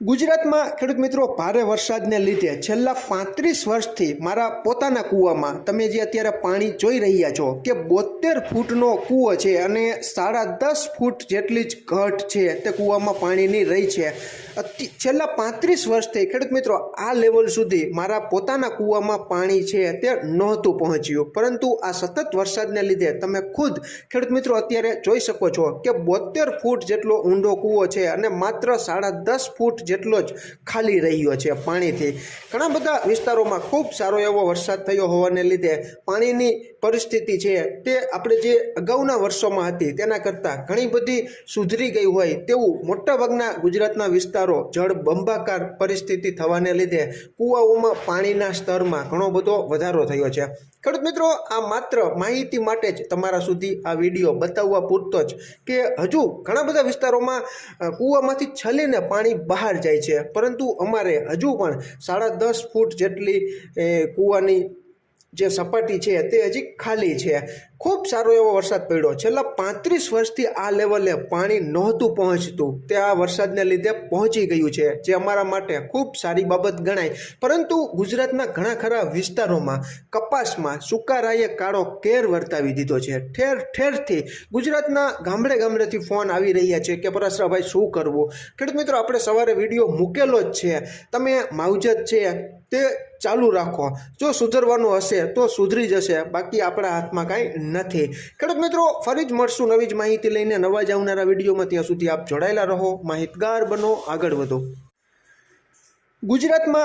ગુજરાતમાં ખેડૂત મિત્રો ભારે વરસાદને લીધે છેલ્લા પાંત્રીસ વર્ષથી મારા પોતાના કૂવામાં તમે જે અત્યારે પાણી જોઈ રહ્યા છો કે બોતેર ફૂટનો કૂવો છે અને સાડા દસ ફૂટ જેટલી જ ઘટ છે તે કૂવામાં પાણીની રહી છે. છેલ્લા પાંત્રીસ વર્ષથી ખેડૂત મિત્રો આ લેવલ સુધી મારા પોતાના કૂવામાં પાણી છે તે નહોતું પહોંચ્યું. પરંતુ આ સતત વરસાદને લીધે તમે ખુદ ખેડૂત મિત્રો અત્યારે જોઈ શકો છો કે બોતેર ફૂટ જેટલો ઊંડો કૂવો છે અને માત્ર સાડા દસ ફૂટ જેટલો જ ખાલી રહ્યો છે પાણીથી. ઘણા બધા વિસ્તારોમાં ખૂબ સારો એવો વરસાદ થયો હોવાને લીધે પાણીની પરિસ્થિતિ છે તે આપણે જે અગાઉના વર્ષોમાં હતી તેના કરતાં ઘણી બધી સુધરી ગઈ હોય તેવું મોટાભાગના ગુજરાતના વિસ્તારો જળ બંબાકાર પરિસ્થિતિ થવાને લીધે કૂવાઓમાં પાણીના સ્તરમાં ઘણો બધો વધારો થયો છે. ખેડૂત મિત્રો, આ માત્ર માહિતી માટે જ તમારા સુધી આ વીડિયો બતાવવા પૂરતો જ કે હજુ ઘણા બધા વિસ્તારોમાં કૂવામાંથી છલીને પાણી બહાર જાય છે. પરંતુ અમારે હજુ પણ સાડા દસ ફૂટ જેટલી કૂવાની જે સપાટી છે તે હજી ખાલી છે. ખૂબ સારો એવો વરસાદ પડ્યો. છેલ્લા પાંત્રીસ વર્ષથી આ લેવલે પાણી નહોતું પહોંચતું. તે આ વરસાદને લીધે પહોંચી ગયું છે, જે અમારા માટે ખૂબ સારી બાબત ગણાય. પરંતુ ગુજરાતના ઘણા ખરા વિસ્તારોમાં કપાસમાં સુકારાએ કાળો કેર વર્તાવી દીધો છે. ઠેર ઠેરથી ગુજરાતના ગામડે ગામડેથી ફોન આવી રહ્યા છે કે, પરાશરાભાઈ, શું કરવું? ખેડૂત મિત્રો, આપણે સવારે વીડિયો મૂકેલો જ છે. તમે માવજત છે તે ચાલુ રાખો. જો સુધરવાનું હશે તો સુધરી જશે. બાકી આપણા હાથમાં કાંઈ નથી. ખેડૂત મિત્રો, ફરી જ મળશું નવી જ માહિતી લઈને. નવા જ આવનારા વિડીયોમાં ત્યાં સુધી આપ જોડાયેલા રહો. માહિતગાર બનો, આગળ વધો. ગુજરાતમાં